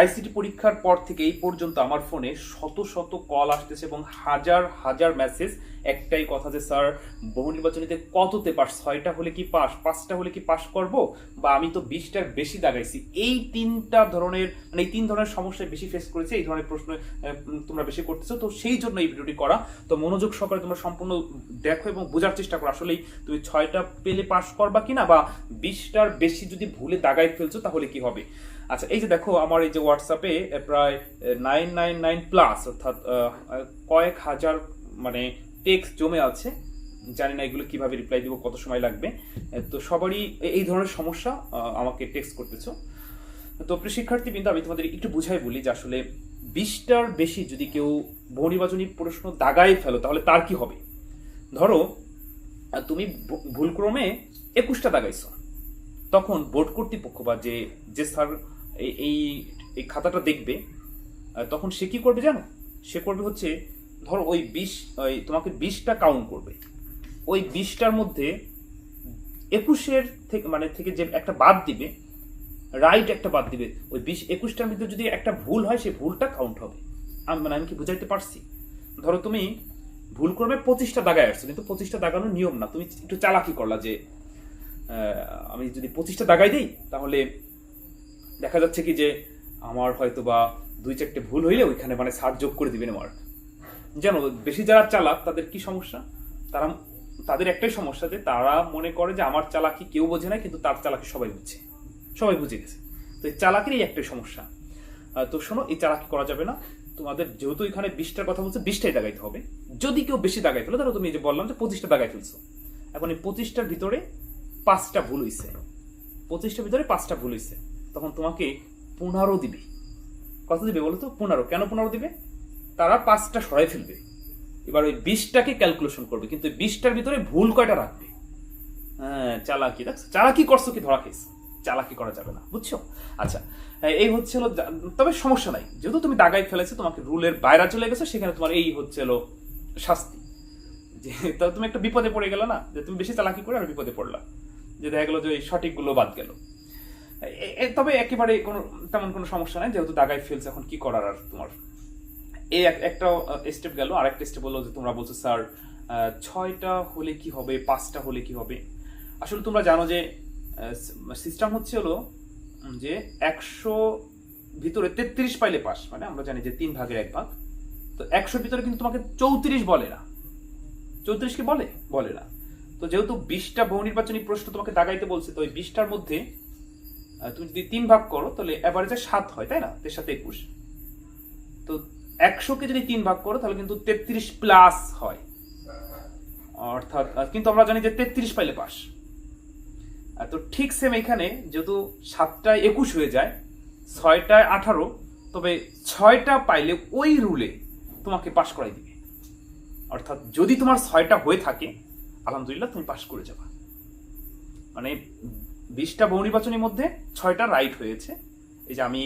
ICT পরীক্ষার পর থেকে এই পর্যন্ত আমার ফোনে শত শত কল আসতেছে এবং হাজার হাজার মেসেজ একটাই কথা যে, স্যার, বহু নির্বাচনীতে কততে পাস? ছয়টা হলে কি পাস? পাঁচটা হলে কি পাস করব? বা আমি তো বিশটার বেশি দাগাইছি। এই তিনটা ধরনের মানে এই তিন ধরনের সমস্যায় বেশি ফেস করেছে, এই ধরনের প্রশ্ন তোমরা বেশি করতেছো। তো সেই জন্য এই ভিডিওটি করা। তো মনোযোগ সহকারে তোমরা সম্পূর্ণ দেখো এবং বোঝার চেষ্টা করো, আসলেই তুমি ছয়টা পেলে পাস করবা কিনা বা বিশটার বেশি যদি ভুলে দাগাই ফেলছো, তাহলে কি হবে? আচ্ছা এই যে দেখো, আমার এই যে হোয়াটসঅ্যাপে প্রায় নাইন নাইন নাইন প্লাস অর্থাৎ কয়েক হাজার মানে টেক্সট জমে আছে। জানি না এগুলো কীভাবে রিপ্লাই দিব, কত সময় লাগবে। তো সবারই এই ধরনের সমস্যা আমাকে টেক্সট করতেছো। তো প্রিয় কিন্তু আমি তোমাদের একটু বুঝাই বলি যে আসলে বিশটার বেশি যদি কেউ বহু নির্বাচনী প্রশ্ন দাগায় ফেলো, তাহলে তার কি হবে? ধরো তুমি ভুলক্রমে একুশটা দাগাইছো। তখন বোর্ড কর্তৃপক্ষ বা যে যে স্যার এই- এই খাতাটা দেখবে তখন সে কি করবে জানো? সে করবে হচ্ছে, ধরো ওই বিশ, ওই তোমাকে বিশটা কাউন্ট করবে। ওই বিশটার মধ্যে একুশের থেকে মানে থেকে যে একটা বাদ দিবে রাইট একটা বাদ দিবে, ওই বিশ, একুশটার মধ্যে যদি একটা ভুল হয় সেই ভুলটা কাউন্ট হবে। আমি মানে আমি কি বুঝাইতে পারছি? ধরো তুমি ভুল করবে পঁচিশটা দাগায় আসছো, কিন্তু পঁচিশটা দাগানোর নিয়ম না। তুমি একটু চালাকি করলা যে আমি যদি পঁচিশটা দাগাই দিই, তাহলে দেখা যাচ্ছে কি যে আমার হয়তো বা দুই চারটে ভুল হইলে ওইখানে মানে সার যোগ করে দিবেন মার্ক জানো, বেশি যারা চালাক, তাদের কি সমস্যা? তারা, তাদের একটাই সমস্যা যে তারা মনে করে যে আমার চালাকি কেউ বোঝে না, কিন্তু তার চালাকি সবাই বুঝছে সবাই বুঝে গেছে। তো এই চালাকিরই একটাই সমস্যা। তো শোনো, এই চালাকি করা যাবে না। তোমাদের যেহেতু এখানে বিশটার কথা বলছে, বিশটাই দাগাইতে হবে। যদি কেউ বেশি দাগাই ফেলো ধরো তুমি যে বললাম যে পঁচিশটা দাগাই ফেলছো। এখন এই পঁচিশটার ভিতরে পাঁচটা ভুল হইছে। পঁচিশটার ভিতরে পাঁচটা ভুল হইছে। তখন তোমাকে পনেরো দিবে। কত দিবে বলো তো? পনেরো। কেন পনেরো দিবে? তারা পাঁচটা সরাই ফেলবে। এবার ওই বিশটাকে ক্যালকুলেশন করবে। কিন্তু বিশটার ভিতরে ভুল কয়টা রাখবে? হ্যাঁ চালাকি। দেখছ চালাকি করছ কি ধরা খেয়েছো? চালাকি করা যাবে না, বুঝছ? আচ্ছা এই হচ্ছে হলো তবে সমস্যা নাই। যেহেতু তুমি দাগাই ফেলেছো, তোমাকে রুলের বাইরে চলে গেছো, সেখানে তোমার এই হচ্ছে হলো শাস্তি। যে তাহলে তুমি একটা বিপদে পড়ে গেলো না? যে, তুমি বেশি চালাকি করে আর বিপদে পড়লা। যে দেখা গেলো যে ওই সঠিকগুলো বাদ গেল। তবে একেবারে কোনো, তেমন কোনো সমস্যা নাই, যেহেতু দাগাই ফেলছে এখন কি করার আর তোমার। এই এক- একটা স্টেপ গেল আর একটা স্টেপ বলল যে তোমরা বলছো, স্যার ছয়টা হলে কি হবে, পাঁচটা হলে কি হবে? আসলে তোমরা জানো যে সিস্টেম হচ্ছে হলো যে একশো ভিতরে তেত্রিশ পাইলে পাস মানে আমরা জানি যে তিন ভাগের এক ভাগ। তো একশোর ভিতরে কিন্তু তোমাকে চৌত্রিশ বলে না। চৌত্রিশ কি বলে? বলে না। তো যেহেতু বিশটা বহু নির্বাচনী প্রশ্ন তোমাকে দাগাইতে বলছে, তো ওই বিশটার মধ্যে তুমি যদি তিন ভাগ করো, তাহলে অ্যাভারেজে সাত হয়, তাই না? তের সাথে একুশ। তো একশোকে যদি তিন ভাগ করো, তাহলে কিন্তু তেত্রিশ প্লাস হয়। অর্থাৎ কিন্তু আমরা জানি যে তেত্রিশ পাইলে পাস। তো ঠিক সেম এখানে, যেহেতু সাতটায় একুশ হয়ে যায়, ছয়টায় আঠারো, তবে ছয়টা পাইলে ওই রুলে তোমাকে পাশ করাই দিবে। অর্থাৎ যদি তোমার ছয়টা হয়ে থাকে, আলহামদুলিল্লাহ তুমি পাশ করে যাবা। মানে বিশটা বহু নির্বাচনের মধ্যে ছয়টা রাইট হয়েছে। এই যে আমি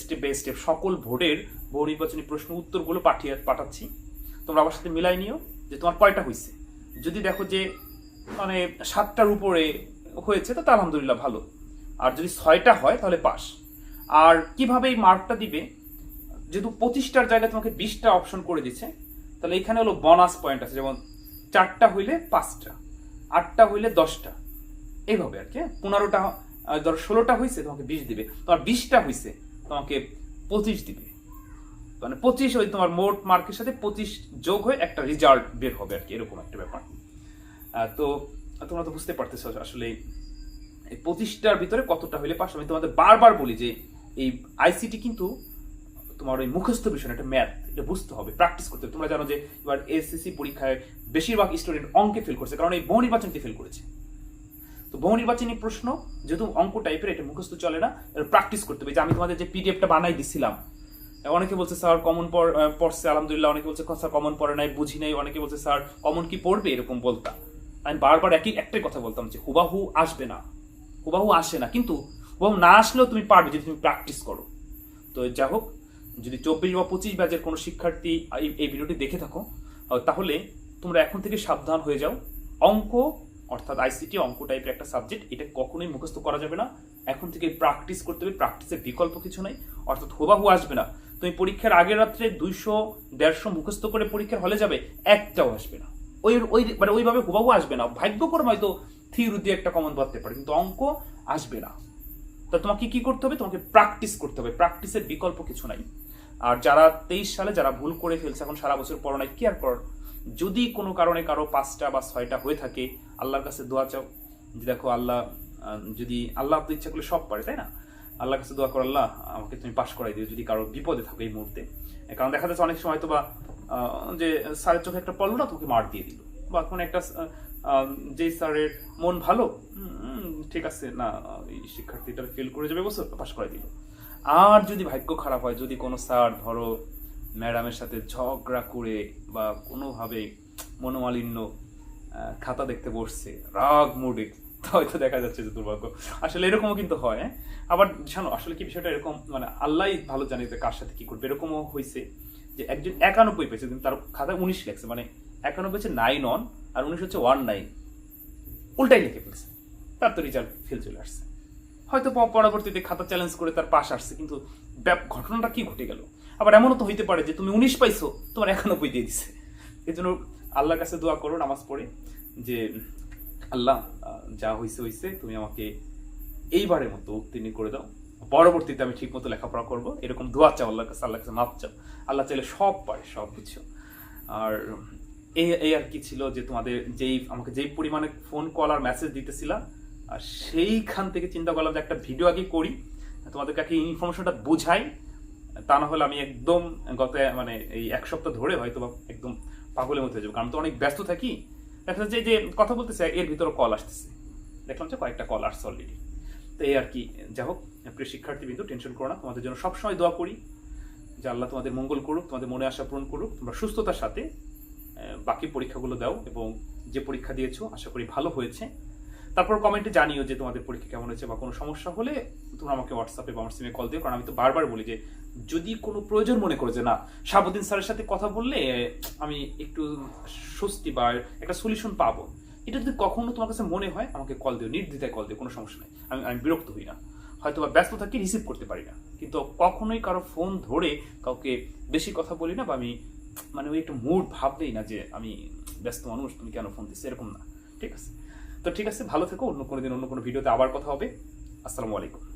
স্টেপ বাই স্টেপ সকল ভোটের বহু নির্বাচনী প্রশ্ন উত্তরগুলো পাঠিয়ে পাঠাচ্ছি। তোমরা আমার সাথে মিলাই নিও যে তোমার কয়টা হয়েছে যদি দেখো যে মানে সাতটার উপরে হয়েছে, তো আলহামদুলিল্লাহ ভালো। আর যদি ছয়টা হয়, তাহলে পাস। আর কীভাবে এই মার্কটা দিবে? যেহেতু পঁচিশটার জায়গায় তোমাকে বিশটা অপশন করে দিচ্ছে তাহলে এখানে হলো বোনাস পয়েন্ট আছে। যেমন চারটা হইলে পাঁচটা, আটটা হইলে দশটা। এইভাবে আর কি হ্যাঁ? পনেরোটা ধরো ষোলোটা হয়েছে তোমাকে বিশ দিবে। তোমার বিশটা হয়েছে তোমাকে পঁচিশ দিবে। মানে পঁচিশ ওই তোমার মোট মার্কের সাথে পঁচিশ যোগ হয়ে একটা রেজাল্ট বের হবে আর কি, এরকম একটা ব্যাপার। তো, তোমরা তো বুঝতে পারতেছো আসলে এই পঁচিশটার ভিতরে কতটা হইলে পাস আমি তোমাদের বারবার বলি যে এই আইসিটি কিন্তু তোমার ওই মুখস্থ বিষয় একটা ম্যাথ এটা বুঝতে হবে প্র্যাকটিস করতে হবে। তোমরা জানো যে এবার এসএসসি পরীক্ষায় বেশিরভাগ স্টুডেন্ট অঙ্কে ফেল করছে, কারণ এই বহু নির্বাচনকে ফেল করেছে। তো বহু নির্বাচনী প্রশ্ন, যেহেতু অঙ্ক টাইপের এটা মুখস্থ চলে না প্র্যাকটিস করতে হবে। যে আমি তোমাদের যে পিডিএফটা বানাই দিছিলাম, অনেকে বলছে, স্যার কমন পড়ছে, আলহামদুলিল্লাহ। অনেকে বলছে, স্যার কমন পড়ে নাই, বুঝি নাই। অনেকে বলছে, স্যার কমন কি পড়বে? এরকম বলতাম আমি বারবার একই, একটাই কথা বলতাম যে, হুবাহু আসবে না। হুবাহু আসে না, কিন্তু হুবাহু না আসলেও তুমি পারবে যদি তুমি প্র্যাকটিস করো। তো যাই হোক, যদি চব্বিশ বা পঁচিশ ব্যাচের কোনো শিক্ষার্থী এই- এই ভিডিওটি দেখে থাকো, তাহলে তোমরা এখন থেকে সাবধান হয়ে যাও। অঙ্ক অর্থাৎ আইসিটি অঙ্ক টাইপের একটা সাবজেক্ট এটা কখনোই মুখস্থ করা যাবে না। এখন থেকে প্র্যাকটিস করতে হবে প্র্যাকটিসের বিকল্প কিছু নাই, অর্থাৎ হোবাহু আসবে না। তুমি পরীক্ষার আগের রাত্রে দুইশো, দেড়শো মুখস্থ করে পরীক্ষার হলে যাবে, একটাও আসবে না। ওই ওই মানে ওইভাবে হুবাহু আসবে না। ভাগ্যক্রম হয়তো থিওরি দিয়ে একটা কমন ধরতে পারে, কিন্তু অঙ্ক আসবে না। তা তোমাকে কি করতে হবে? তোমাকে প্র্যাকটিস করতে হবে। প্র্যাকটিসের বিকল্প কিছু নাই। আর যারা তেইশ সালে, যারা ভুল করে ফেলছে, এখন সারা বছর পড়ানোয় কি আর কর যদি কোনো কারণে কারও পাঁচটা বা ছয়টা হয়ে থাকে, আল্লাহর কাছে দোয়া চাও, যে দেখো আল্লাহ যদি আল্লাহ তো ইচ্ছা করলে সব পারে, তাই না? আল্লাহর কাছে দোয়া করো, আল্লাহ আমাকে তুমি পাশ করাই দিও যদি কারও বিপদে থাকো এই মুহূর্তে। কারণ দেখা যাচ্ছে অনেক সময় তো বা যে স্যারের চোখে একটা পড়ল না তোকে মার দিয়ে দিল। বা কোনো একটা যে স্যারের মন ভালো ঠিক আছে, না শিক্ষার্থীটা ফেল করে যাবে বছর পাশ করে দিল। আর যদি ভাগ্য খারাপ হয়, যদি কোনো স্যার ধরো ম্যাডামের সাথে ঝগড়া করে বা কোনোভাবে মনোমালিন্য খাতা দেখতে বসছে, রাগ মুডে হয়তো দেখা যাচ্ছে যে দুর্ভাগ্য। আসলে এরকমও কিন্তু হয় হ্যাঁ? আবার জানো আসলে কি বিষয়টা এরকম মানে আল্লাহ ভালো জানে যে কার সাথে কি করবে। এরকমও হয়েছে যে একজন একানব্বই পেয়েছে, কিন্তু তার খাতায় উনিশ লেখছে মানে একানব্বই হচ্ছে নাইন অন আর উনিশ হচ্ছে ওয়ান নাইন উল্টাই লিখে ফেলছে। তার তো রেজাল্ট ফেল চলে আসছে। হয়তো পরবর্তীতে খাতা চ্যালেঞ্জ করে তার পাশ আসছে, কিন্তু ঘটনাটা কি ঘটে গেল? আবার এমনও তো হইতে পারে যে তুমি উনিশ পাইছো, তোমার একানব্বই দিয়ে দিছে। এই জন্য আল্লাহর কাছে দোয়া করো নামাজ পড়ে যে, আল্লাহ যা হইছে হইছে, তুমি আমাকে এইবারের মতো উত্তীর্ণ করে দাও। পরবর্তীতে আমি ঠিক মতো লেখাপড়া করব। এরকম দোয়া চাও আল্লাহর কাছে আল্লাহর কাছে মাপ চাও। আল্লাহ চাইলে সব পারে, সব বুঝছ আর এই এই আর কি ছিল যে তোমাদের যেই, আমাকে যেই পরিমাণে ফোন কল আর মেসেজ দিতেছিলাম আর সেইখান থেকে চিন্তা করলাম যে একটা ভিডিও আগে করি তোমাদেরকে আগে ইনফরমেশনটা বোঝাই। তা না হলে আমি একদম গত মানে এই এক সপ্তাহ ধরে হয়তো একদম পাগলের মধ্যে হয়ে যাব। কারণ তো অনেক ব্যস্ত থাকি। দেখা যাচ্ছে যে কথা বলতেছে, এর ভিতরে কল আসতেছে। দেখলাম যে কয়েকটা কল আসছে অলরেডি তো এই আর কি, যাই হোক, প্রিয় শিক্ষার্থী বিন্দু টেনশন করো না। তোমাদের জন্য সবসময় দোয়া করি যে আল্লাহ তোমাদের মঙ্গল করুক, তোমাদের মনে আশা পূরণ করুক, তোমরা সুস্থতার সাথে বাকি পরীক্ষাগুলো দাও এবং যে পরীক্ষা দিয়েছ, আশা করি ভালো হয়েছে। তারপর কমেন্টে জানিও যে তোমাদের পরীক্ষা কেমন হয়েছে বা কোনো সমস্যা হলে তোমরা আমাকে হোয়াটসঅ্যাপে বা আমার সিমে কল দিও, কারণ আমি তো বারবার বলি যে, যদি কোনো প্রয়োজন মনে করে যে, না শাহাবুদ্দিন স্যারের সাথে কথা বললে, আমি একটু স্বস্তি বা একটা সলিউশন পাবো। এটা যদি কখনো তোমার কাছে মনে হয়, আমাকে কল দিও, নির্দ্বিধায় কল দিও, কোনো সমস্যা নেই। আমি আমি বিরক্ত হই না। হয়তো বা ব্যস্ত থাকি রিসিভ করতে পারি না। কিন্তু কখনোই কারও ফোন ধরে কাউকে বেশি কথা বলি না বা আমি মানে ওই একটু মুড ভাবলেই না যে, আমি ব্যস্ত মানুষ, তুমি কেন ফোন দিচ্ছ? এরকম না। ঠিক আছে? তো ঠিক আছে, ভালো থেকো, অন্য কোনো দিন অন্য কোনো ভিডিওতে আবার কথা হবে। আসসালামু আলাইকুম।